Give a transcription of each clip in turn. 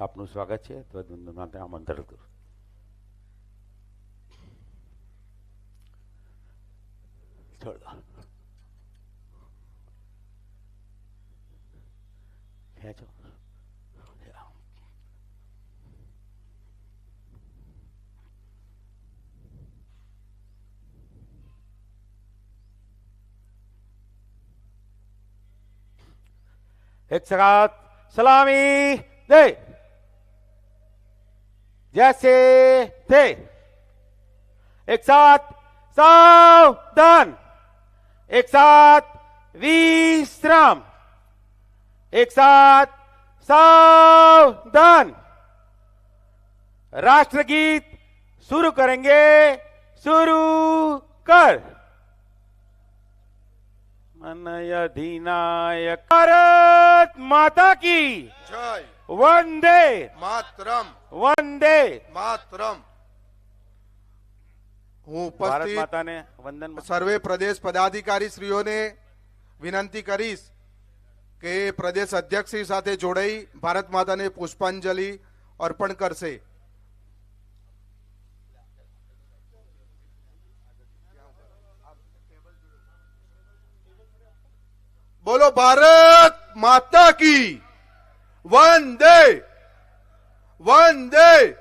આપનું સ્વાગત છે. ધ્વજવંદન માટે આમંત્રણ કરું. ખેંચો એક સલામી. દે જैसे थे। एक साथ सावधान। एक साथ विश्राम। एक साथ सावधान। राष्ट्रगीत शुरू करेंगे। शुरू कर। અનયધિનાયક ભારત માતા કી. જય. વંદે. માતરમ. વંદે. માતરમ. હું ઉપસ્થિત માતાને વંદન સર્વે પ્રદેશ પદાધિકારી શ્રીઓને વિનંતી કરીશ કે પ્રદેશ અધ્યક્ષ સાથે જોડાઈ ભારત માતાને પુષ્પાંજલિ અર્પણ કરશે. બોલો ભારત માતા કી. વંદે વંદે.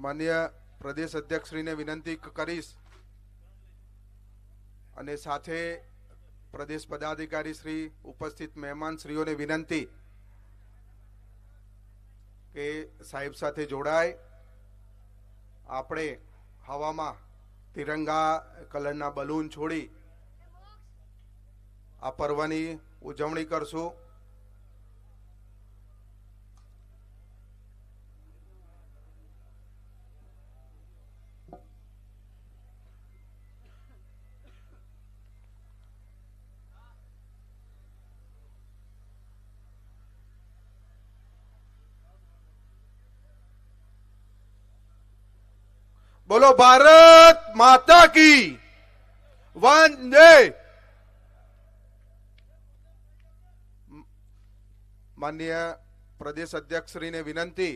માન્ય પ્રદેશ અધ્યક્ષશ્રીને વિનંતી કરીશ અને સાથે પ્રદેશ પદાધિકારી શ્રી ઉપસ્થિત મહેમાન શ્રીઓને વિનંતી કે સાહેબ સાથે જોડાય. આપણે હવામાં તિરંગા કલરના બલૂન છોડી આ પર્વની ઉજવણી કરશું. બોલો, ભારત માતા કી. વંદે. માન્ય પ્રદેશ અધ્યક્ષ શ્રીને વિનંતી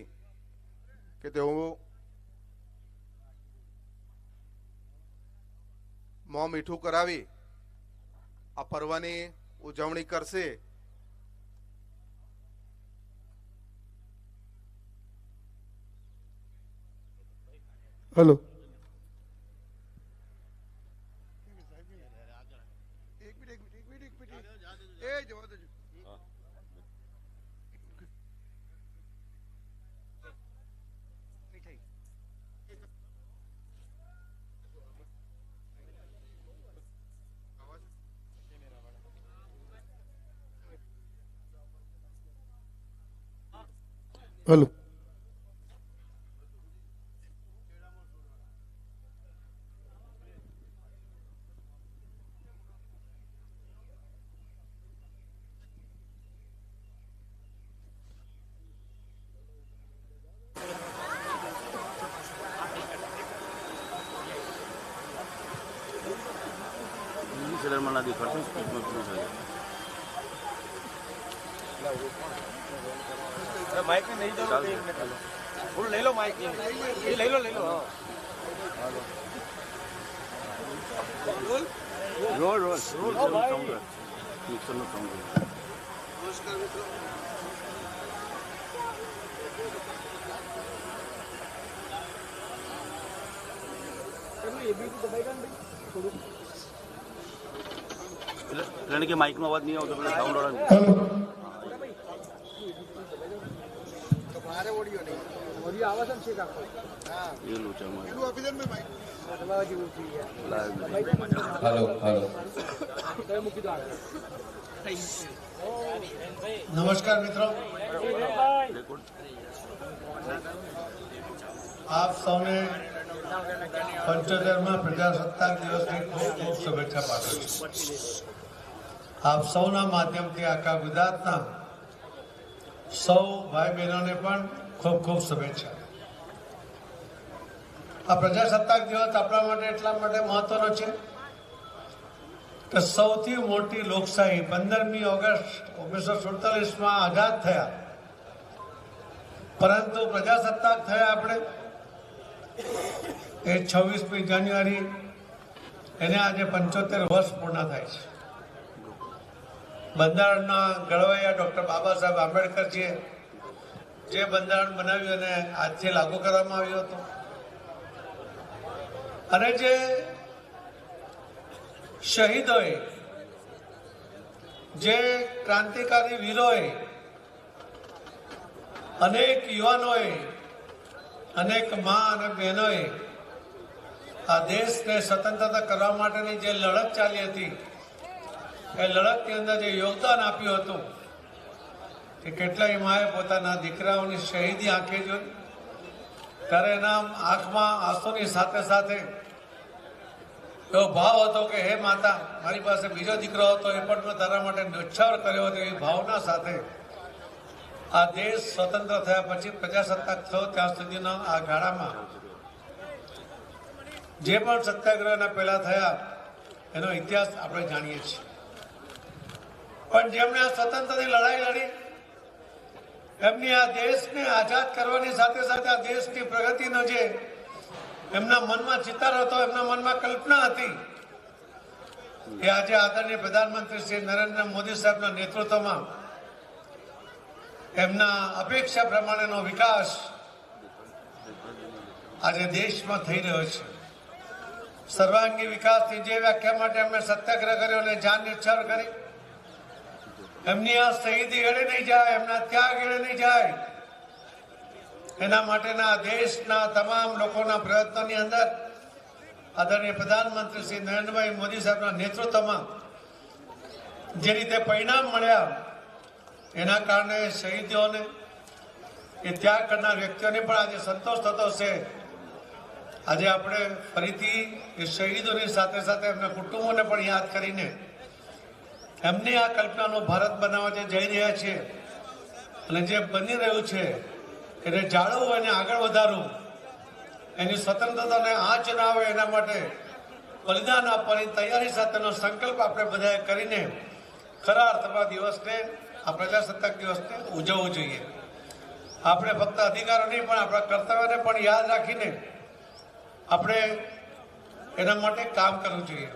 કે તેઓ મોં મીઠું કરાવી, આ પર્વની ઉજવણી કરશે. હલો. હલો. સિલેન્ડરમાં ના દેખાડતો સ્પીડમાં પૂરું થાય. માઇક નહીં ફૂલ લઈ લો માઇક એ લઈ લો લઈ લો હા. રોલ? Roll roll. સાઉન્ડ મિક્સરનો સાઉન્ડ એટલે એટલે કે માઇકનો અવાજ નહીં આવતો પેલા સાઉન્ડ વાળા હલો એ લોચામાં હલો હલો નમસ્કાર મિત્રો રેકોર્ડ આપ સૌને પંચોતેરમાં પ્રજાસત્તાક દિવસની ખૂબ ખૂબ શુભેચ્છા પાઠવું છું આપ સૌના માધ્યમથી આખા ગુજરાતના સૌ ભાઈ બહેનોને પણ ખૂબ ખૂબ શુભેચ્છા. આ પ્રજાસત્તાક દિવસ આપણા માટે એટલા માટે મહત્વનો છે કે સૌથી મોટી લોકશાહી પંદરમી ઓગસ્ટ ઓગણીસો સુડતાલીસમાં આઝાદ થયા. પરંતુ પ્રજાસત્તાક થયા આપણે એ છવ્વીસમી જાન્યુઆરી, એને આજે પંચોતેર વર્ષ પૂર્ણ થાય છે. બંધારણના ઘડવૈયા ડોક્ટર બાબા સાહેબ આંબેડકરજીએ જે બંધારણ બનાવ્યું અને આજથી લાગુ કરવામાં આવ્યું હતું. અને જે શહીદોએ, જે ક્રાંતિકારી વીરોએ, અનેક યુવાનોએ, અનેકમાં અને બહેનોએ આ દેશને સ્વતંત્રતા કરવા માટેની જે લડત ચાલી હતી એ લડતની અંદર જે યોગદાન આપ્યું હતું કે કેટલાય માએ પોતાના દીકરાઓની શહીદી આંખે જોઈ. ત્યારે એના આંખમાં આંસુની સાથે સાથે એવો ભાવ હતો કે, હે માતા, મારી પાસે બીજો દીકરો હતો, એ પણ મેં તારા માટે ન્યોછાવર કર્યો હતો. એવી ભાવના સાથે આ દેશ સ્વતંત્ર થયા પછી પ્રજાસત્તાક થયો. ત્યાં સુધીના આ ગાળામાં જે પણ સત્યાગ્રહના પહેલા થયા, એનો ઇતિહાસ આપણે જાણીએ છીએ. પણ જેમણે આ સ્વતંત્રની લડાઈ લડી, એમની આ દેશને આઝાદ કરવાની સાથે સાથે આ દેશની પ્રગતિનો જે એમના મનમાં ચિતાર હતો, એમના મનમાં કલ્પના હતી, એ આજે આદરણીય પ્રધાનમંત્રી શ્રી નરેન્દ્ર મોદી સાહેબના નેતૃત્વમાં એમના અપેક્ષા પ્રમાણેનો વિકાસ આજે દેશમાં થઈ રહ્યો છે. સર્વાંગી વિકાસની જે વ્યાખ્યા માટે એમણે સત્યાગ્રહ કર્યો અને જાન નિચ્છાર કરી એમની આ શહીદી એડે નહીં જાય, એમના ત્યાગ એડે નહીં જાય. એના માટેના દેશના તમામ લોકોના પ્રયત્નોની અંદર આદરણીય પ્રધાનમંત્રી શ્રી નરેન્દ્રભાઈ મોદી સાહેબના નેતૃત્વમાં જે રીતે પરિણામ મળ્યા, એના કારણે શહીદીઓને એ ત્યાગ કરનાર વ્યક્તિઓને પણ આજે સંતોષ થતો છે આજે આપણે ફરીથી એ શહીદોની સાથે સાથે એમના કુટુંબોને પણ યાદ કરીને એમની આ કલ્પનાનું ભારત બનાવવા જે જઈ રહ્યા છે અને જે બની રહ્યું છે એને જાળવવું અને આગળ વધારવું, એની સ્વતંત્રતાને આંચ ના આવે એના માટે બલિદાન આપવાની તૈયારી સાથેનો સંકલ્પ આપણે બધાએ કરીને ખરા અર્થમાં દિવસને, આ પ્રજાસત્તાક દિવસને ઉજવવું જોઈએ. આપણે ફક્ત અધિકારો નહીં પણ, આપણા કર્તવ્યને પણ યાદ રાખીને આપણે એના માટે કામ કરવું જોઈએ.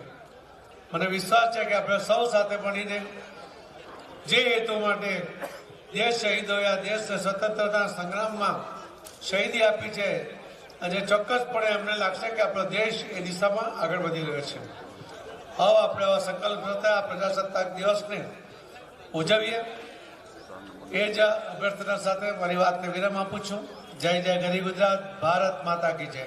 મને વિશ્વાસ છે કે આપણે સૌ સાથે મળીને જે હેતુ માટે દેશ શહીદોએ આ દેશને સ્વતંત્રતા સંગ્રામમાં શહીદી આપી છે, અને ચોક્કસપણે એમને લાગશે કે આપણો દેશ એ દિશામાં આગળ વધી રહ્યો છે. હવે આપણે આવા સંકલ્પ થતા પ્રજાસત્તાક દિવસને ઉજવીએ. એ જ અભ્યર્થના સાથે મારી વાતને વિરામ આપું છું. જય જય ગરીબ ગુજરાત, ભારત માતા કી જય.